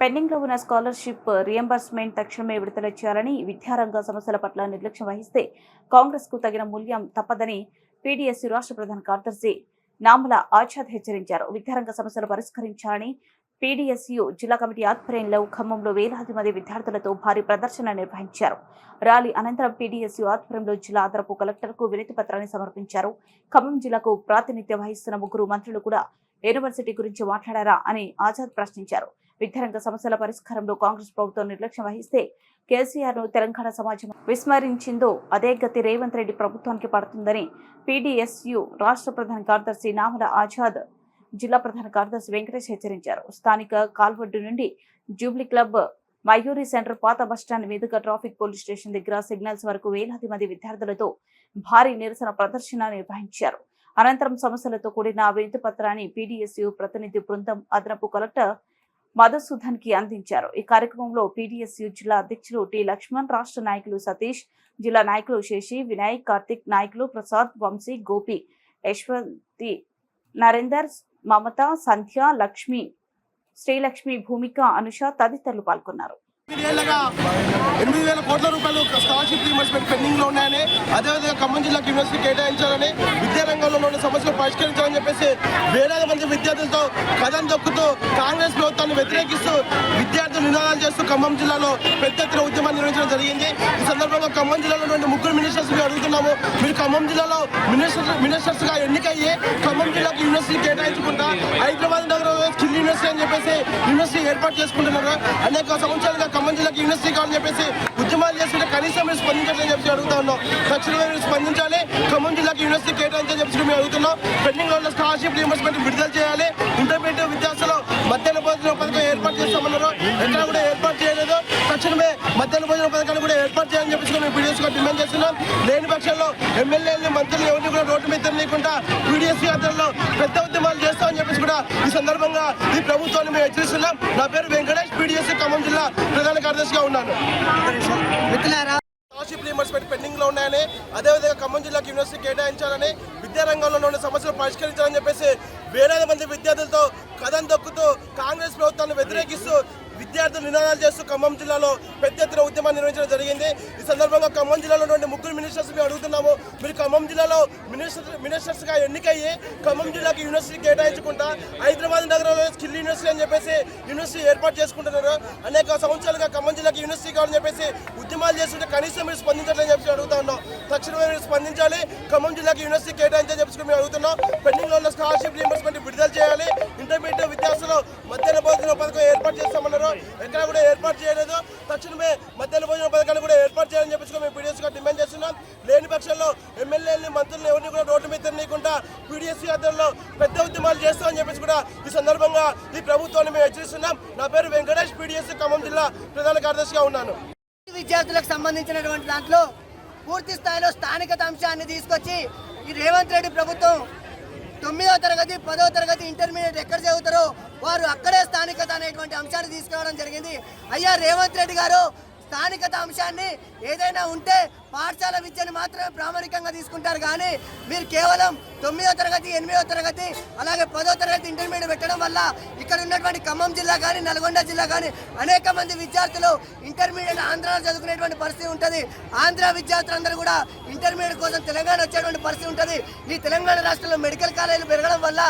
పెండింగ్లో ఉన్న scholarship reimbursement తక్షణమే విడుదల చేయాలని విద్యారంగ సమస్యల పట్ల నిర్లక్ష్యం వహిస్తే కాంగ్రెస్కు తగిన మూల్యం తప్పదని పీడీఎస్సీ రాష్ట్ర ప్రధాన కార్యదర్శి నామల ఆజాద్ హెచ్చరించారు. విద్యారంగ సమస్యలు పరిష్కరించాలని పీడీఎస్యు జిల్లా కమిటీ ఆధ్వర్యంలో ఖమ్మంలో వేలాది మంది విద్యార్థులతో భారీ ప్రదర్శన నిర్వహించారు. ర్యాలీ అనంతరం పీడీఎస్యు ఆధ్వర్యంలో జిల్లా అదనపు కలెక్టర్కు వినతి పత్రాన్ని సమర్పించారు. ఖమ్మం జిల్లాకు ప్రాతినిధ్యం వహిస్తున్న ముగ్గురు మంత్రులు కూడా యూనివర్సిటీ గురించి మాట్లాడారా అని ఆజాద్ ప్రశ్నించారు. విద్యారంగ సమస్యల పరిష్కారంలో కాంగ్రెస్ ప్రభుత్వం నిర్లక్ష్యం వహిస్తే కేసీఆర్ను తెలంగాణ సమాజం విస్మరించిందో అదే గతి రేవంత్ రెడ్డి ప్రభుత్వానికి పడుతుందని పీడీఎస్యు రాష్ట్ర ప్రధాన కార్యదర్శి నామల ఆజాద్ జిల్లా ప్రధాన కార్యదర్శి వెంకటేష్ హెచ్చరించారు. స్థానిక కాల్వడ్డు నుండి జూబ్లీ క్లబ్ మయూరి సెంటర్ పాత బస్టాండ్ మీదుగా ట్రాఫిక్ పోలీస్ స్టేషన్ దగ్గర సిగ్నల్స్ వరకు వేలాది మంది విద్యార్థులతో భారీ నిరసన ప్రదర్శన నిర్వహించారు. అనంతరం సమస్యలతో కూడిన వినతి పత్రాన్ని పీడీఎస్యు ప్రతినిధి బృందం అదనపు కలెక్టర్ మధుసూదన్కి అందించారు. ఈ కార్యక్రమంలో పీడీఎస్యు జిల్లా అధ్యక్షులు టి లక్ష్మణ్ రాష్ట్ర నాయకులు సతీష్ జిల్లా నాయకులు శేషి వినాయక్ కార్తిక్ నాయకులు ప్రసాద్ వంశీ గోపి యశ్వంతి నరేందర్ మమత సంధ్య లక్ష్మి శ్రీలక్ష్మి భూమిక అనుష తదితరులు పాల్గొన్నారు. ఎనిమిది వేల కోట్ల రూపాయలు స్కాలర్షిప్ రీఇంబర్స్మెంట్ పెండింగ్లో ఉన్నాయని అదేవిధంగా ఖమ్మం జిల్లాకు యూనివర్సిటీ కేటాయించాలని విద్యారంగంలో ఉన్న సమస్యలు పరిష్కరించాలని చెప్పేసి వేలాది మంది విద్యార్థులతో కథం దొక్కుతూ కాంగ్రెస్ ప్రభుత్వాన్ని వ్యతిరేకిస్తూ విద్యార్థులు నినాదాలు చేస్తూ ఖమ్మం జిల్లాలో పెద్ద ఎత్తున ఉద్యమాన్ని నిర్వహించడం జరిగింది. ఈ సందర్భంగా ఖమ్మం జిల్లాలో ముగ్గురు మినిస్టర్స్ అడుగుతున్నాము. మీరు ఖమ్మం జిల్లాలో మినిస్టర్ మినిస్టర్స్గా ఎన్నికయ్యి ఖమ్మం జిల్లాకు యూనివర్సిటీ కేటాయించుకుంటా హైదరాబాద్ నగరంలో స్కిల్ యూనివర్సిటీ అని చెప్పేసి యూనివర్సిటీ ఏర్పాటు చేసుకుంటున్నారు. అనేక సంవత్సరాలుగా సంబంధించిన యూనివర్సిటీ కావాలని చెప్పేసి ఉద్యమాలు చేస్తుంటే కనీసం మీరు స్పందించాలని చెప్పి అడుగుతా ఉన్నాం. ఖచ్చితంగా మీరు స్పందించాలి. ఖమ్మం జిల్లాకి యూనివర్సిటీ కేటాయించని చెప్పి మేము అడుగుతున్నాం. పెండింగ్లో స్కాలర్షిప్ రీఇంబర్స్మెంట్ విడుదల చేయాలి. ఇంటర్మీడియట్ విద్యార్థులు మధ్యాహ్న భోజన పథకం ఏర్పాటు చేస్తామన్నారు. ఎక్కడ కూడా ఏర్పాటు చేయలేదు. తక్షణమే మధ్యాహ్న భోజన పథకాన్ని కూడా ఏర్పాటు చేయాలని చెప్పేసి మేము పీడిఎస్గా డిమాండ్ చేస్తున్నాం. లేని పక్షంలో ఎమ్మెల్యేలు మంత్రులు ఎవరిని కూడా రోడ్డు మీద తెలియకుండా పీడిఎస్ యాత్రలో పెద్ద ఉద్యమాలు చేస్తామని చెప్పేసి కూడా ఈ సందర్భంగా ఈ ప్రభుత్వాన్ని మేము హెచ్చరిస్తున్నాం. నా పేరు వెంకటేష్. కార్యదర్శిగా ఉన్నాను. స్కాలర్షిప్ పెండింగ్లో ఉన్నాయని అదేవిధంగా ఖమ్మం జిల్లాకు యూనివర్సిటీ కేటాయించాలని విద్యారంగంలో ఉన్న సమస్యలు పరిష్కరించాలని చెప్పేసి వేలాది మంది విద్యార్థులతో కథం దొక్కుతూ కాంగ్రెస్ ప్రభుత్వాన్ని వ్యతిరేకిస్తూ విద్యార్థులు నినాదాలు చేస్తూ ఖమ్మం జిల్లాలో పెద్ద ఎత్తున ఉద్యమాన్ని నిర్వహించడం జరిగింది. ఈ సందర్భంగా ఖమ్మం జిల్లాలో ఉన్నటువంటి ముగ్గురు మినిస్టర్స్ మేము అడుగుతున్నాము. మీరు ఖమ్మం జిల్లాలో మినిస్టర్ మినిస్టర్స్గా ఎన్నికయ్యి ఖమ్మం జిల్లాకి యూనివర్సిటీ కేటాయించుకుంటా హైదరాబాద్ నగరంలో స్కిల్ యూనివర్సిటీ అని చెప్పేసి యూనివర్సిటీ ఏర్పాటు చేసుకుంటున్నారు. అనేక సంవత్సరాలుగా ఖమ్మం జిల్లాకి యూనివర్సిటీ కావాలని చెప్పేసి ఉద్యమాలు చేస్తుంటే కనీసం మీరు స్పందించట్లని చెప్పి అడుగుతా ఉన్నాం. తక్షణమే మీరు స్పందించాలి. ఖమ్మం జిల్లాకి యూనివర్సిటీ కేటాయించని చెప్పి మేము అడుగుతున్నాం. పెండింగ్లో ఉన్న స్కాలర్షిప్ రీఎంబర్స్మెంట్ విడుదల చేయాలి. ఇంటర్మీడియట్ విద్యార్థులు మధ్యాహ్న భోజన పథకం ఏర్పాటు చేస్తామన్నారు. ఎక్కడ కూడా ఏర్పాటు చేయలేదు. తక్షణమే మధ్యాహ్న భోజన పథకాన్ని కూడా ఏర్పాటు చేయాలని చెప్పేసి మేము పీడిఎస్గా డిమాండ్ చేస్తున్నాం. లేని పక్షంలో ఎమ్మెల్యేలని మంత్రులను ఎవరిని కూడా రోడ్డు మీద తిరగకుండా పీడిఎస్ ఆధ్వర్యంలో పెద్ద ఉద్యమాలు చేస్తామని చెప్పేసి కూడా ఈ సందర్భంగా ఈ ప్రభుత్వాన్ని మేము హెచ్చరిస్తున్నాం. నా పేరు వెంకటేష్ పీడిఎస్ ఖమ్మం జిల్లా ప్రధాన కార్యదర్శిగా ఉన్నాను. విద్యార్థులకు సంబంధించినటువంటి దాంట్లో పూర్తి స్థాయిలో స్థానికత అంశాన్ని తీసుకొచ్చి ఈ రేవంత్ రెడ్డి ప్రభుత్వం తొమ్మిదవ తరగతి పదవ తరగతి ఇంటర్మీడియట్ ఎక్కడ చదువుతారో వారు అక్కడే స్థానికత అనేటువంటి అంశాన్ని తీసుకురావడం జరిగింది. అయ్యా రేవంత్ రెడ్డి గారు స్థానికత అంశాన్ని ఏదైనా ఉంటే పాఠశాల విద్యను మాత్రమే ప్రామాణికంగా తీసుకుంటారు కానీ మీరు కేవలం తొమ్మిదో తరగతి ఎనిమిదో తరగతి అలాగే పదో తరగతి ఇంటర్మీడియట్ పెట్టడం వల్ల ఇక్కడ ఉన్నటువంటి ఖమ్మం జిల్లా కానీ నల్గొండ జిల్లా కానీ అనేక మంది విద్యార్థులు ఇంటర్మీడియట్ ఆంధ్రాలో చదువుకునేటువంటి పరిస్థితి ఉంటుంది. ఆంధ్ర విద్యార్థులందరూ కూడా ఇంటర్మీడియట్ కోసం తెలంగాణ వచ్చేటువంటి పరిస్థితి ఉంటుంది. ఈ తెలంగాణ రాష్ట్రంలో మెడికల్ కాలేజీలు పెరగడం వల్ల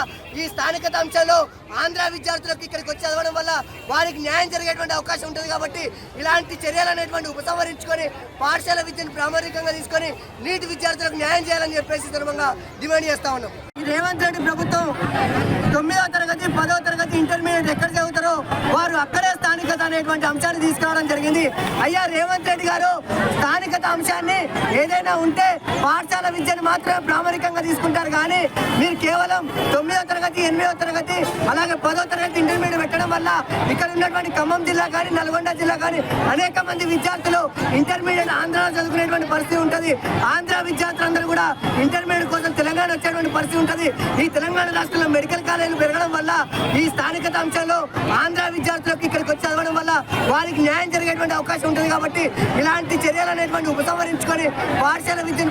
ఈ స్థానికత అంశాల్లో ఆంధ్ర విద్యార్థులకు ఇక్కడికి వచ్చి చదవడం వల్ల వారికి న్యాయం జరిగేటువంటి అవకాశం ఉంటుంది కాబట్టి ఇలాంటి చర్యలు అనేటువంటి ఉపసంహరించుకొని పాఠశాల విద్యను సామరికంగా తీసుకొని నీటి విద్యార్థులకు న్యాయం చేయాలని చెప్పేసి సందర్భంగా డిమాండ్ చేస్తా ఉన్నాం. రేవంత్ రెడ్డి ప్రభుత్వం తొమ్మిదవ తరగతి పదవ తరగతి ఇంటర్మీడియట్ ఎక్కడ చదువుతారో అనేటువంటి అంశాన్ని తీసుకురావడం జరిగింది. అయ్యా రేవంత్ రెడ్డి గారు స్థానికత అంశాన్ని ఏదైనా ఉంటే పాఠశాల విద్యను మాత్రమే ప్రామాణికంగా తీసుకుంటారు. కానీ మీరు కేవలం తొమ్మిదో తరగతి ఎనిమిదో తరగతి అలాగే పదో తరగతి ఇంటర్మీడియట్ పెట్టడం వల్ల ఇక్కడ ఉన్నటువంటి ఖమ్మం జిల్లా కానీ నల్గొండ జిల్లా కానీ అనేక మంది విద్యార్థులు ఇంటర్మీడియట్ ఆంధ్రాలో చదువుకునేటువంటి పరిస్థితి ఉంటుంది. ఆంధ్ర విద్యార్థులందరూ కూడా ఇంటర్మీడియట్ కోసం తెలంగాణ వచ్చేటువంటి పరిస్థితి ఉంటుంది. ఈ తెలంగాణ రాష్ట్రంలో మెడికల్ కాలేజీలు పెరగడం వల్ల ఈ స్థానికత అంశాల్లో ఆంధ్ర విద్యార్థులకు ఇక్కడికి వచ్చి చదవడం వల్ల వారికి న్యాయం జరిగేటువంటి అవకాశం ఉంటుంది కాబట్టి ఇలాంటి చర్యలు అనేటువంటి ఉపసంహరించుకొని పాఠశాల విద్యను